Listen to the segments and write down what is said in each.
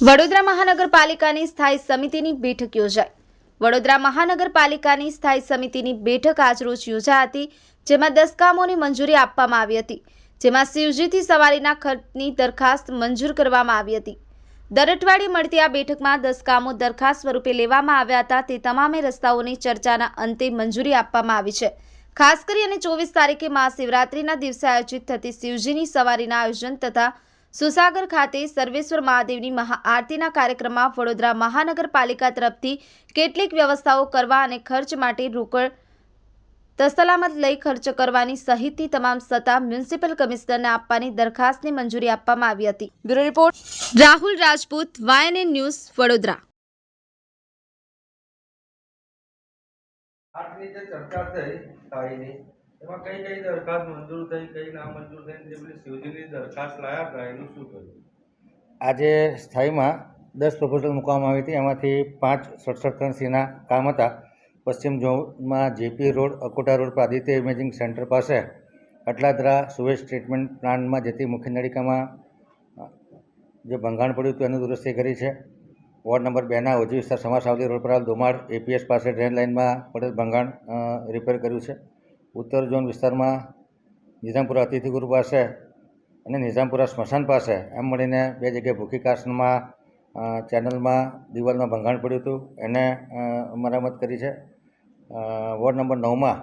વડોદરા મહાનગરપાલિકાની સ્થાયી સમિતિની બેઠક યોજાઈ. વડોદરા મહાનગરપાલિકાની સ્થાયી સમિતિની બેઠક આજરોજ યોજાઈ હતી, જેમાં દસ કામોની મંજૂરી આપવામાં આવી હતી, જેમાં શિવજીથી સવારીના ખર્ચની દરખાસ્ત મંજૂર કરવામાં આવી હતી. દર અઠવાડિયે મળતી આ બેઠકમાં દસ કામો દરખાસ્ત સ્વરૂપે લેવામાં આવ્યા હતા, તે તમામે રસ્તાઓની ચર્ચાના અંતે મંજૂરી આપવામાં આવી છે. ખાસ કરી અને ચોવીસ તારીખે મહાશિવરાત્રિના દિવસે આયોજિત થતી શિવજીની સવારીના આયોજન તથા સુસાગર ખાતે સર્વેશ્વર મહાદેવની મહાઆરતીના કાર્યક્રમમાં વડોદરા મહાનગરપાલિકા તરફથી કેટલીક વ્યવસ્થાઓ કરવા અને ખર્ચ માટે રોકડ તસલામત લઈ ખર્ચ કરવાની સહિતની તમામ સત્તા મ્યુનિસિપલ કમિશનરને આપવાની દરખાસ્તની મંજૂરી આપવામાં આવી હતી. Bureau report. Rahul Rajput YNA news Vadodara. આટલી જે ચર્ચા થઈ સ્થાયીની એમાં કઈ કઈ દરખાસ્ત મંજૂર થઈ, કઈ ના મંજૂર થઈ જે પેલી શિવજીની દરખાસ્ત લાયા હતા, એનું શું થયું? આજે સ્થાયીમાં દસ પ્રપોઝલ મૂકવામાં આવી હતી. એમાંથી પાંચ સડસઠ ત્રણ સીના કામ હતા. પશ્ચિમ ઝોનમાં જેપી રોડ, અકોટા રોડ પર આદિત્ય ઇમેજિંગ સેન્ટર પાસે અટલાદરા સુવેજ ટ્રીટમેન્ટ પ્લાન્ટમાં જતી મુખ્ય નળિકામાં જે ભંગાણ પડ્યું હતું, એનું દુરસ્તી કરી છે. વોર્ડ નંબર બેના ઓજી વિસ્તાર સમાસાવલી રોડ પર આવેલ દોમાડ એપીએસ પાસે ડ્રેન લાઇનમાં પડેલ ભંગાણ રિપેર કર્યું છે. ઉત્તર ઝોન વિસ્તારમાં નિઝામપુરા અતિથિગુરુ પાસે અને નિઝામપુરા સ્મશાન પાસે એમ મળીને બે જગ્યાએ ભૂખી કાસ્ટમાં ચેનલમાં દિવાલમાં ભંગાણ પડ્યું હતું. એને મરામત કરી છે. વોર્ડ નંબર નવમાં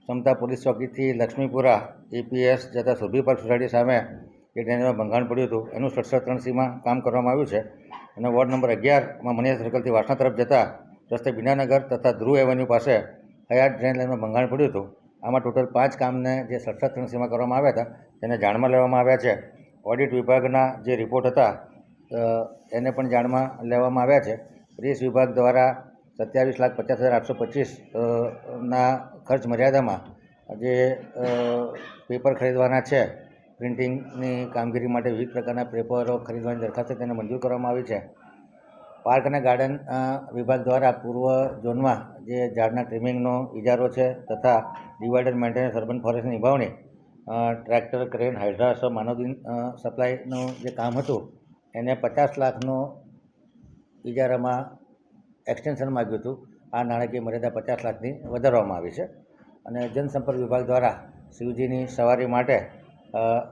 ક્ષમતા પોલીસ ચોકીથી લક્ષ્મીપુરા એપીએસ જતા સુરભી પાર્ક સોસાયટી સામે એ ડ્રેનેજમાં ભંગાણ પડ્યું હતું. એનું સડસઠ ત્રણ સીમાં કામ કરવામાં આવ્યું છે. અને વોર્ડ નંબર અગિયારમાં મણિયા સર્કલથી વાસણા તરફ જતા રસ્તે બીનાનગર તથા ધ્રુવ એવન્યુ પાસે હયાત ડ્રેન લાઇનમાં ભંગાણ પડ્યું હતું. આમાં ટોટલ પાંચ કામને જે સડસઠ ત્રણ સીમા કરવામાં આવ્યા હતા, તેને જાણમાં લેવામાં આવ્યા છે. ઓડિટ વિભાગના જે રિપોર્ટ હતા એને પણ જાણમાં લેવામાં આવ્યા છે. પ્રેસ વિભાગ દ્વારા સત્યાવીસ લાખ પચાસ હજાર આઠસો પચીસ ખર્ચ મર્યાદામાં જે પેપર ખરીદવાના છે પ્રિન્ટિંગની કામગીરી માટે વિવિધ પ્રકારના પેપરો ખરીદવાની દરખાસ્ત તેને મંજૂર કરવામાં આવી છે. પાર્ક અને ગાર્ડન વિભાગ દ્વારા પૂર્વ ઝોનમાં જે ઝાડના ટ્રીમિંગનો ઇજારો છે તથા ડિવાઇડર મેન્ટેનન્સ, અર્બન ફોરેસ્ટની નિભાવણી ટ્રેક્ટર ક્રેન હાઇડ્રાસ માનવદિન સપ્લાયનું જે કામ હતું, એને પચાસ લાખનો ઇજારામાં એક્સટેન્શન માગ્યું હતું. આ નાણાકીય મર્યાદા પચાસ લાખની વધારવામાં આવી છે. અને જનસંપર્ક વિભાગ દ્વારા શિવજીની સવારી માટે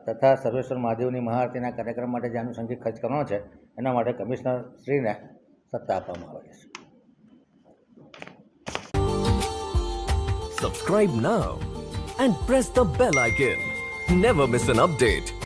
તથા સર્વેશ્વર મહાદેવની મહાઆરતીના કાર્યક્રમ માટે જે આનુષંગિક ખર્ચ કરવાનો છે, એના માટે કમિશનર શ્રીને સત્તા આપવામાં આવે છે Subscribe now and press the bell icon. Never miss an update.